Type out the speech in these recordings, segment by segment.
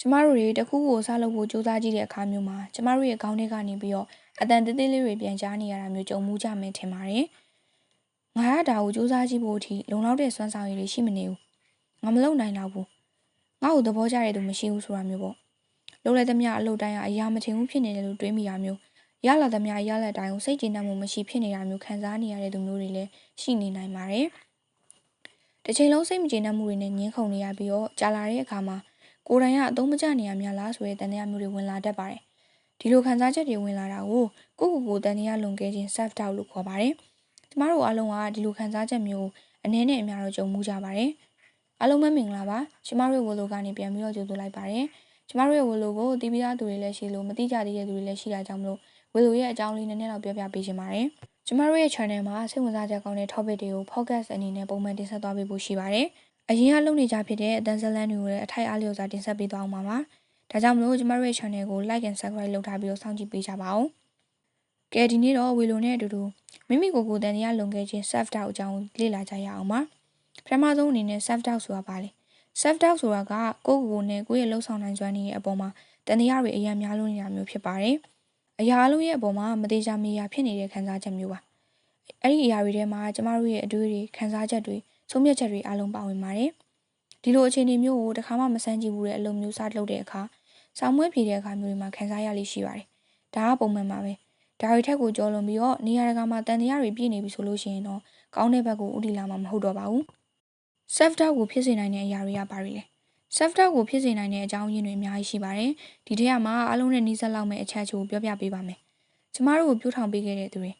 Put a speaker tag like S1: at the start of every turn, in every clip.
S1: ကျမတို့တွေတစ်ခုခုကိုစလုပ်ဖို့ကြိုးစားကြည့်တဲ့အခါမျိုးမှာကျမတို့ရဲ့ခေါင်းထဲကနေပြီးတော့အတန်သေးသေးလေးတွေပြန်ကြားနေရတာမျိုးကြုံမှုကြမယ်ထင်ပါတယ်။ငါကဒါကိုကြိုးစားကြည့်ဖို့အထိလုံလောက်တဲ့စွမ်းဆောင်ရည်တွေရှိမနေဘူး။ငါမလုပ်နိုင်တော့ဘူး။ငါ့ကိုသဘောကျတဲ့သူမရှိဘူးဆိုတာမျိုးပေါ့။လုပ်လိုက်သမျှအလုပ်တိုင်းကအရာမထင်ဘူးဖြစ်နေတယ်လို့တွေးမိတာမျိုးရလာသမျှရလက်တိုင်းကိုစိတ်ကျေနပ်မှုမရှိဖြစ်နေတာမျိုးခံစားနေရတဲ့သူမျိုးတွေလည်းရှိနေနိုင်ပါတယ်။တစ်ချိန်လုံးစိတ်မကျေနပ်မှုတွေနဲ့ငင်းခုန်နေရပြီးတော့ကြာလာတဲ့အခါမှာ ကိုယ်တိုင်ကအသုံးမကျနေရများလားဆိုတဲ့တန်တရားမျိုးတွေဝင်လာတတ်ပါတယ်။ဒီလိုခံစားချက်တွေဝင်လာတာကိုကိုယ့်ကိုယ်ကိုတန်တရားလွန်ကဲခြင်း self doubt လို့ခေါ်ပါတယ်။ကျမတို့အားလုံးကဒီလိုခံစားချက်မျိုးအနည်းနဲ့အများတော့ကြုံမှုကြပါတယ်။အားလုံးပဲမင်္ဂလာပါ။ကျမတို့ဝလိုကနေပြန်ပြီးတော့ကြိုဆိုလိုက်ပါတယ်။ကျမတို့ရဲ့ဝလိုကိုတီးပြီးသားသူတွေလည်းရှိလို့မတိကျသေးတဲ့သူတွေလည်းရှိတာကြောင့်မလို့ဝလိုရဲ့အကြောင်းလေးနည်းနည်းတော့ပြောပြပေးချင်ပါတယ်။ကျမတို့ရဲ့ channel မှာစိတ်ဝင်စားချက်ကောင်းတဲ့ topic တွေကို podcast အနေနဲ့ပုံမှန်တင်ဆက်သွားပေးဖို့ရှိပါတယ်။ အရင်ကလုပ်နေကြဖြစ်တဲ့အတန်းဇလန်တွေကိုလည်းအထိုက်အားလျော်စွာတင်ဆက်ပေးသွားအောင်ပါပါ။ဒါကြောင့်မလို့ကျမတို့ရဲ့ channel ကို like and subscribe လုပ်ထားပြီးတော့စောင့်ကြည့်ပေးကြပါဦး။ကဲဒီနေ့တော့ဝေလိုနဲ့အတူတူမိမိကိုယ်ကိုယ်တန်တရားလုံခဲ့ခြင်း self doubt အကြောင်းလေ့လာကြရအောင်ပါ။ပထမဆုံးအနေနဲ့ self doubt ဆိုတာပါလေ။ self doubt ဆိုတာကကိုယ့်ကိုယ်ကိုယ်နဲ့ကိုယ့်ရဲ့လှုပ်ဆောင်နိုင်စွမ်းတွေရဲ့အပေါ်မှာတန်တရားတွေအများများလို့နေတာမျိုးဖြစ်ပါတယ်။အရာအလုံးရဲ့အပေါ်မှာမသေးချာမေးရဖြစ်နေတဲ့ခံစားချက်မျိုးပါ။အဲ့ဒီအရာတွေထဲမှာကျမတို့ရဲ့အတွေးတွေခံစားချက်တွေ ဆုံးဖြတ်ချက်တွေအလုံးပါဝင်ပါတယ်။ဒီလိုအခြေအနေမျိုးကိုတစ်ခါမှမစမ်းကြည့်ဘူးတဲ့အလုပ်မျိုးစလုပ်တဲ့အခါဆောင်းမွေးဖြေတဲ့အခါမျိုးတွေမှာခံစားရလိမ့်ရှိပါတယ်။ဒါကပုံမှန်ပါပဲ။ဒါတွေထက်ကိုကြော်လွန်ပြီးတော့နေရာတကာမှာတန်တရားတွေပြည့်နေပြီဆိုလို့ရှိရင်တော့ကောင်းတဲ့ဘက်ကိုဥတီလာမှာမဟုတ်တော့ပါဘူး။ self doubt ကိုဖြစ်စေနိုင်တဲ့အရာတွေကဘာတွေလဲ။ self doubt ကိုဖြစ်စေနိုင်တဲ့အကြောင်းရင်းတွေအများကြီးရှိပါတယ်။ဒီထဲမှာအလုံးနဲ့နှီးစက်လောက်မဲ့အချက်အချို့ပြောပြပေးပါမယ်။ကျမတို့ကိုပြိုးထောင်ပေးခဲ့တဲ့သူတွေ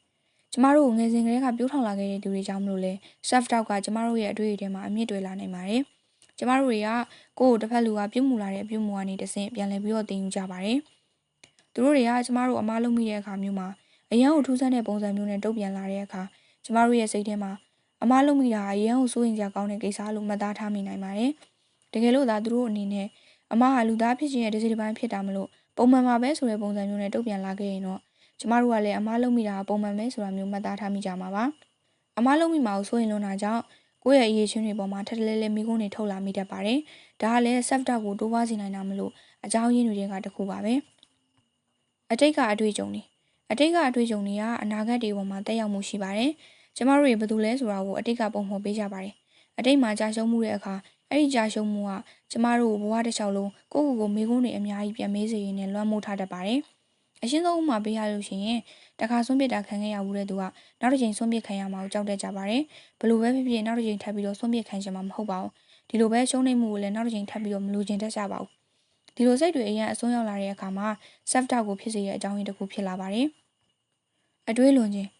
S1: ကျမတို့ကိုငယ်စဉ်ကတည်းကပြိုးထောင်လာခဲ့တဲ့သူတွေကြောင့်မလို့လဲ self doubt ကကျမတို့ရဲ့အတွေ့အကြုံထဲမှာအမြင့်တွေလာနိုင်ပါတယ်။ကျမတို့တွေကကိုယ့်ကိုတစ်ဖက်လူကပြုတ်မှုလာတဲ့ပြုတ်မှုကနေတဆင့်ပြန်လည်ပြီးတော့တင်ယူကြပါတယ်။သူတို့တွေကကျမတို့အမားလုံးမိတဲ့အခါမျိုးမှာအရန်ကိုထူးဆန်းတဲ့ပုံစံမျိုးနဲ့တုံ့ပြန်လာတဲ့အခါကျမတို့ရဲ့စိတ်ထဲမှာအမားလုံးမိတာအရန်ကိုစိုးရင်ကြကောင်းတဲ့ကိစ္စလို့မှတ်သားထားမိနိုင်ပါတယ်။တကယ်လို့သာသူတို့အနေနဲ့အမားဟာလူသားဖြစ်ခြင်းရဲ့တစ်စိတစ်ပိုင်းဖြစ်တာမလို့ပုံမှန်ပါပဲဆိုတဲ့ပုံစံမျိုးနဲ့တုံ့ပြန်လာခဲ့ရင်တော့ ကျမတို့ကလည်းအမားလုံးမိတာပုံမှန်ပဲဆိုတာမျိုးမှတ်သားထားမိကြမှာပါ။အမားလုံးမိမှာကိုစိုးရင်လွန်တာကြောင့်ကိုယ့်ရဲ့အရေးချင်းတွေပေါ်မှာထက်တလဲလဲမိကုန်းတွေထုတ်လာမိတတ်ပါတယ်။ဒါကလည်း self doubt ကိုတိုးပွားစေနိုင်တာမလို့အကြောင်းရင်းတွေကတခုပါပဲ။အတိတ်ကအတွေ့အကြုံတွေအတိတ်ကအတွေ့အကြုံတွေကအနာဂတ်တွေပေါ်မှာတက်ရောက်မှုရှိပါတယ်။ကျမတို့တွေဘယ်သူလဲဆိုတာကိုအတိတ်ကပုံဖော်ပေးကြပါတယ်။အတိတ်မှာကြာရှုံးမှုတဲ့အခါအဲ့ဒီကြာရှုံးမှုကကျမတို့ဘဝတစ်လျှောက်လုံးကိုယ့်ကိုယ်ကိုမိကုန်းတွေအများကြီးပြန်မေးစေရင်းနဲ့လွှမ်းမိုးထားတတ်ပါတယ်။ အရှင်းဆုံးဥမာပေးရလို့ရှိရင်တခါဆွန့်ပစ်တာခံခဲ့ရဘူးတဲ့သူကနောက်တစ်ချိန်ဆွန့်ပစ်ခံရမှာကိုကြောက်တတ်ကြပါတယ်။ဘလို့ပဲဖြစ်ဖြစ်နောက်တစ်ချိန်ထပ်ပြီးတော့ဆွန့်ပစ်ခံချင်မှာမဟုတ်ပါဘူး။ဒီလိုပဲရှုံးနေမှုကိုလည်းနောက်တစ်ချိန်ထပ်ပြီးတော့မလိုချင်တတ်ကြပါဘူး။ဒီလိုစိတ်တွေအရင်အစွန်းရောက်လာတဲ့အခါမှာ self doubt ကိုဖြစ်စေတဲ့အကြောင်းရင်းတစ်ခုဖြစ်လာပါတယ်။အတွေးလွန်ခြင်း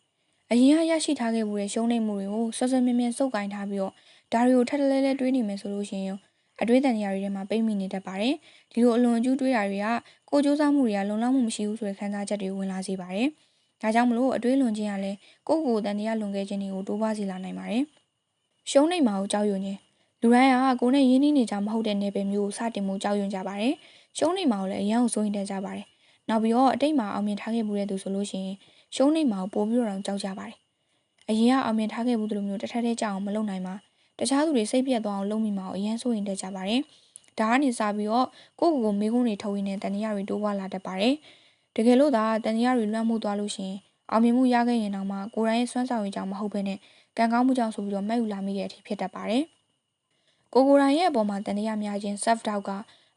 S1: အရင်ကရရှိထားခဲ့မှုတဲ့ရှုံးနေမှုတွေကိုဆွဆွမြဲမြဲစုပ်ကင်ထားပြီးတော့ဒါတွေကိုထပ်တလဲလဲတွေးနေမယ်ဆိုလို့ရှိရင် အတွေးတန်ရာတွေထဲမှာပိတ်မိနေတတ်ပါတယ်။ဒီလိုအလွန်အကျူးတွေးတာတွေကကိုကြိုးစားမှုတွေကလုံလောက်မှုမရှိဘူးဆိုတဲ့ခံစားချက်တွေဝင်လာစေပါတယ်။ဒါကြောင့်မလို့အတွေးလွန်ခြင်းကလည်းကိုယ့်ကိုယ်တန်တရားလွန်ခဲ့ခြင်းတွေကိုတိုးပွားစေလာနိုင်ပါတယ်။ရှုံးနေမှာကိုကြောက်ရွံ့ခြင်းလူတိုင်းကကိုယ်နဲ့ရင်းနှီးနေကြမဟုတ်တဲ့နယ်ပယ်မျိုးကိုစတင်မှုကြောက်ရွံ့ကြပါတယ်။ရှုံးနေမှာကိုလည်းအရန်ကိုစိုးရင်တတ်ကြပါတယ်။နောက်ပြီးတော့အတိတ်မှာအောင်မြင်ထားခဲ့မှုတဲ့သူဆိုလို့ရှိရင်ရှုံးနေမှာကိုပိုပြီးတော့ကြောက်ကြပါတယ်။အရင်ကအောင်မြင်ထားခဲ့မှုတို့လိုမျိုးတစ်ထက်တည်းကြောက်အောင်မလုပ်နိုင်ပါ တခြားသူတွေစိတ်ပြတ်သွားအောင်လုပ်မိမှာကိုအရန်စိုးရင်တတ်ကြပါတယ်။ဒါကနေစပြီးတော့ကိုယ့်ကိုယ်ကိုမိကုန်းတွေထုတ်ရင်းနဲ့တန်တရားတွေတိုးပွားလာတတ်ပါတယ်။တကယ်လို့သာတန်တရားတွေလွှမ်းမိုးသွားလို့ရှိရင်အောင်မြင်မှုရခဲ့ရင်တော့မှကိုယ်တိုင်ရဲ့စွမ်းဆောင်ရည်ကြောင့်မဟုတ်ဘဲနဲ့ကံကောင်းမှုကြောင့်ဆိုပြီးတော့မှတ်ယူလာမိတဲ့အထိဖြစ်တတ်ပါတယ်။ကိုကိုယ်တိုင်ရဲ့အပေါ်မှာတန်တရားများခြင်း self doubt က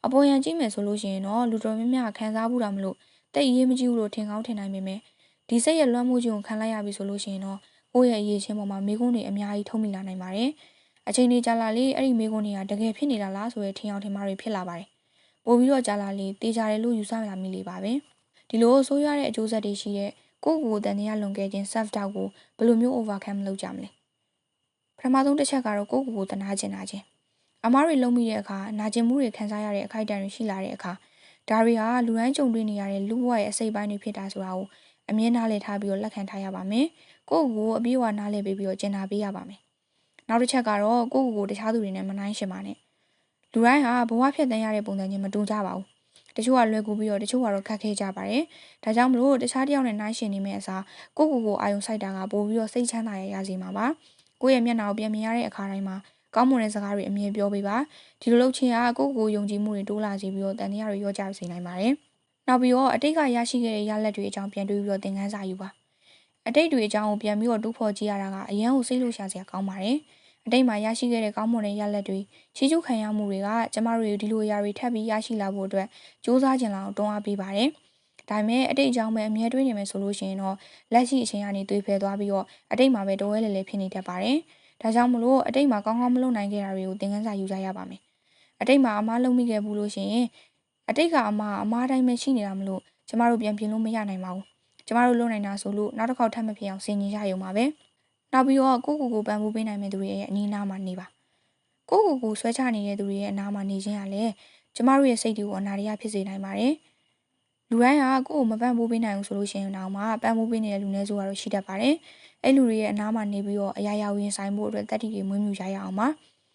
S1: အပေါ်ယံကြည့်မယ်ဆိုလို့ရှိရင်တော့လူတော်များများခံစားမှုတာမလို့တိတ်အရေးမကြီးဘူးလို့ထင်ကောင်းထင်နိုင်ပေမဲ့ဒီစိတ်ရဲ့လွှမ်းမိုးခြင်းကိုခံလိုက်ရပြီဆိုလို့ရှိရင်တော့ကိုယ့်ရဲ့အရေးချင်းပေါ်မှာမိကုန်းတွေအများကြီးထုံးမိလာနိုင်ပါတယ်။ အချိန်လေးကြာလာလေအဲ့ဒီမိကုန်းတွေကတကယ်ဖြစ်နေတာလားဆိုတဲ့ထင်အောင်ထင်မှားတွေဖြစ်လာပါတယ်။ပို့ပြီးတော့ကြာလာလေတေးကြတယ်လို့ယူဆလာမိလေပါပဲ။ဒီလိုဆိုးရွားတဲ့အကျိုးဆက်တွေရှိတဲ့ကိုယ့်ကိုယ်တန်တရားလွန်ခဲ့ခြင်း self doubt ကိုဘယ်လိုမျိုး overcome လုပ်ကြမလဲပထမဆုံးတစ်ချက်ကတော့ကိုယ့်ကိုယ်ကိုတနာကျင်နာခြင်းအမားတွေလုံးမိတဲ့အခါနာကျင်မှုတွေခံစားရတဲ့အခိုက်အတန့်တွေရှိလာတဲ့အခါဒါတွေဟာလူတိုင်းကြုံတွေ့နေရတဲ့လူဘဝရဲ့အစိတ်ပိုင်းတွေဖြစ်တာဆိုတာကိုအမြင်နားလည်ထားပြီးတော့လက်ခံထားရပါမယ်ကိုယ့်ကိုယ်အပြည့်အဝနားလည်ပြီးပြီးတော့ကျင်နာပေးရပါမယ် နောက်တစ်ချက်ကတော့ကိုယ့်ကိုယ်ကိုတခြားသူတွေနဲ့မနှိုင်းရှင်ပါနဲ့လူတိုင်းဟာဘဝဖြတ်တန်းရတဲ့ပုံစံချင်းမတူကြပါဘူးတချို့ကလွယ်ကူပြီးတော့တချို့ကတော့ခက်ခဲကြပါတယ်။ဒါကြောင့်မလို့တခြားတယောက်နဲ့နှိုင်းယှဉ်နေမယ့်အစားကိုကိုကိုအာယုံစိုက်တာကပိုပြီးတော့စိတ်ချမ်းသာရရစီမှာပါ။ကိုယ့်ရဲ့မျက်နှာကိုပြန်မြင်ရတဲ့အခါတိုင်းမှာကောင်းမွန်တဲ့စကားတွေအမြဲပြောပေးပါဒီလိုလုပ်ခြင်းကကိုယ့်ကိုယ်ယုံကြည်မှုတွေတိုးလာစေပြီးတော့တန်တရားတွေရောကြစေနိုင်ပါတယ်နောက်ပြီးတော့အတိတ်ကရရှိခဲ့တဲ့ရလက်တွေအကြောင်းပြန်တွေးပြီးတော့သင်ခန်းစာယူပါအတိတ်တွေအကြောင်းကိုပြန်ပြီးတော့တူးဖော်ကြည့်ရတာကအရန်ကိုစိတ်လို့ရှာစရာကောင်းပါတယ် အတိတ်မှာရရှိခဲ့တဲ့ကောင်းမွန်တဲ့ရလက်တွေချီးကျူးခံရမှုတွေကကျမတို့ဒီလိုအရာတွေထပ်ပြီးရရှိလာဖို့အတွက်စူးစမ်းကြင်လာအောင်တွန်းအားပေးပါတယ်ဒါပေမဲ့အတိတ်အကြောင်းပဲအမြဲတွေးနေမယ်ဆိုလို့ရှိရင်တော့လက်ရှိအချိန်ကနေတွေးဖယ်သွားပြီးတော့အတိတ်မှာပဲတဝဲလဲလဲဖြစ်နေတတ်ပါတယ်။ဒါကြောင့်မလို့အတိတ်မှာကောင်းကောင်းမလုပ်နိုင်ခဲ့တာတွေကိုသင်ခန်းစာယူကြရပါမယ်။အတိတ်မှာအမားလုံးမိခဲ့ဘူးလို့ရှိရင်အတိတ်ကအမားအမားတိုင်းပဲရှိနေတာမလို့ကျမတို့ပြန်ပြင်လို့မရနိုင်ပါဘူး။ကျမတို့လုပ်နိုင်တာဆိုလို့နောက်တစ်ခေါက်ထပ်မဖြစ်အောင်စဉ်းကျင်ရရုံပါပဲ။ နောက်ပြီးတော့ကိုကိုကိုပံပိုးပေးနိုင်မဲ့သူတွေရဲ့အနီးအနားမှာနေပါ။ကိုကိုကိုဆွဲချနေတဲ့သူတွေရဲ့အနားမှာနေခြင်းကလည်းကျမတို့ရဲ့စိတ်တွေကိုအနာရရဖြစ်စေနိုင်ပါတယ်။လူတိုင်းကကိုယ့်ကိုမပန့်ပိုးပေးနိုင်ဘူးဆိုလို့ရှိရင်တော့မှပန့်ပိုးပေးနေတဲ့လူနည်းစုကတော့ရှိတတ်ပါတယ်။အဲ့လူတွေရဲ့အနားမှာနေပြီးတော့အရာရာဝင်ဆိုင်ဖို့အတွက်တတိတွေမွေးမြူကြရအောင်ပါ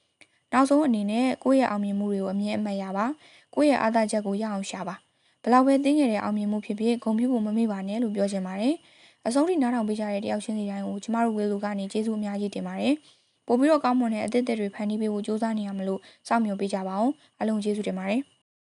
S1: ။နောက်ဆုံးအနေနဲ့ကိုယ့်ရဲ့အောင်မြင်မှုတွေကိုအမြင်အမှတ်ရပါ။ကိုယ့်ရဲ့အားသာချက်ကိုရအောင်ရှာပါ။ဘလောက်ပဲသိငယ်တဲ့အောင်မြင်မှုဖြစ်ဖြစ်ဂုဏ်ပြုဖို့မမေ့ပါနဲ့လို့ပြောချင်ပါတယ်။ အဆုံးထိနားထောင်ပေးကြတဲ့တယောက်ချင်းစီတိုင်းကိုကျမတို့ဝေလူကနေကျေးဇူးအများကြီးတင်ပါတယ်။ပို့ပြီးတော့ကောင်းမွန်တဲ့အသစ်အသက်တွေဖန်တီးပေးဖို့စူးစမ်းနေရမလို့စောင့်မျှော်ပေးကြပါအောင်။အလုံးကျေးဇူးတင်ပါတယ်။